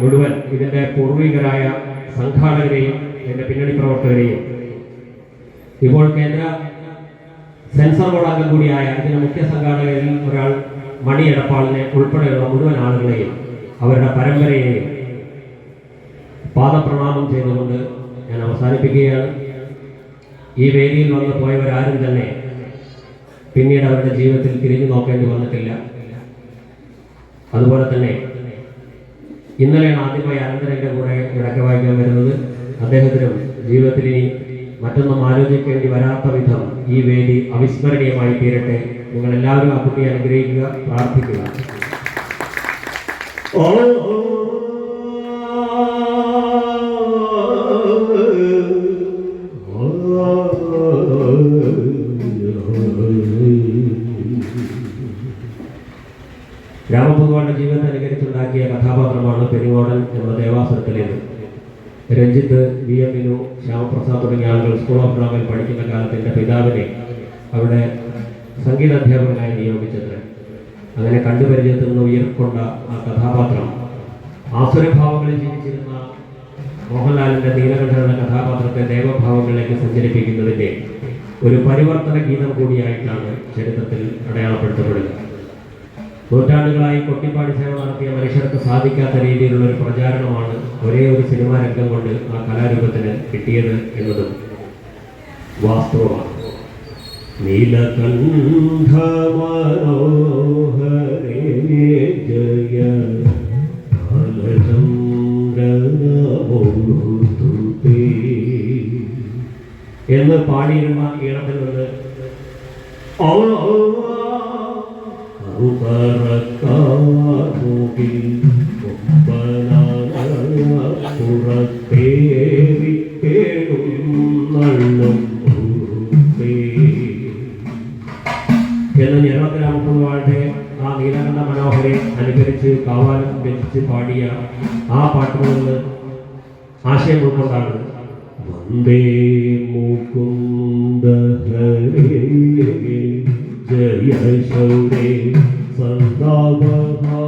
മുഴുവൻ ഇതിന്റെ പൂർവികരായ സംഘാടകരെയും ഇതിന്റെ പിന്നണി പ്രവർത്തകരെയും. ഇപ്പോൾ കേന്ദ്ര സെൻസർ ബോർഡ് അംഗം കൂടിയായ ഇതിന്റെ മുഖ്യ സംഘാടകരിൽ ഒരാൾ മണി എടപ്പാളിനെ ഉൾപ്പെടെയുള്ള മുഴുവൻ ആളുകളെയും അവരുടെ പരമ്പരയെയും പാദപ്രണാമം ചെയ്തുകൊണ്ട് ഞാൻ അവസാനിപ്പിക്കുകയാണ്. ഈ വേദിയിൽ വന്ന് പോയവരാരും തന്നെ പിന്നീട് അവരുടെ ജീവിതത്തിൽ തിരിഞ്ഞു നോക്കേണ്ടി വന്നിട്ടില്ല. അതുപോലെ തന്നെ ഇന്നലെയാണ് ആദ്യമായി അനന്തരന്റെ കൂടെ ഇടയ്ക്ക് വായിക്കാൻ വരുന്നത്. അദ്ദേഹത്തിനും ജീവിതത്തിൽ ഇനി മറ്റൊന്നും ആലോചിക്കേണ്ടി വരാത്ത വിധം ഈ വേദി അവിസ്മരണീയമായി തീരട്ടെ. നിങ്ങൾ എല്ലാവരും ആ കുട്ടിയെ അനുഗ്രഹിക്കുക പ്രാർത്ഥിക്കുക. കഥാപാത്രമാണ് പെരിങ്ങോടൻ എന്ന ദേവാസുരത്തിലേത് രഞ്ജിത്ത് വി. എം. വിനു ശ്യാമപ്രസാദ് തുടങ്ങിയ ആളുകൾ സ്കൂൾ ഓഫ് ഡ്രാമയിൽ പഠിക്കുന്ന കാലത്ത് എന്റെ പിതാവിനെ അവിടെ സംഗീതാധ്യാപകനായി നിയോഗിച്ചത്. അങ്ങനെ കണ്ടുപരിചയത്തിൽ നിന്ന് ഉയർക്കൊണ്ട ആ കഥാപാത്രം ആസുരഭാവങ്ങളിൽ ജീവിച്ചിരുന്ന മോഹൻലാലിന്റെ നീലകണ്ഠരുടെ കഥാപാത്രത്തെ ദേവഭാവങ്ങളിലേക്ക് സഞ്ചരിപ്പിക്കുന്നതിന്റെ ഒരു പരിവർത്തന ഗീതം കൂടിയായിട്ടാണ് ചരിത്രത്തിൽ അടയാളപ്പെടുത്തപ്പെടുക നൂറ്റാണ്ടുകളായി കൊട്ടിപ്പാടി സേവ നടത്തിയ മനുഷ്യർക്ക് സാധിക്കാത്ത രീതിയിലുള്ള ഒരു പ്രചാരണമാണ് ഒരേ ഒരു സിനിമാ രംഗം കൊണ്ട് ആ കലാരൂപത്തിന് കിട്ടിയത് എന്നതും വാസ്തവമാണ്. എന്ന് പാടിയിരുന്ന ഈണത്തിൽ നിന്ന് ുകിൽ പുറത്തേറി കേടും എന്ന് ഞരളത്തിരാമക്കുമാരുടെ ആ നീലകണ്ഠ മനോഹരെ അനുകരിച്ച് കാവാലം രചിച്ച് പാടിയ ആ പാട്ടിൽ ആശയം ഉൾക്കൊണ്ടാണ് വന്ദേ മുകുന്ദ ഹരേ Jaya ശൗരേ Close all the doors.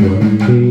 我。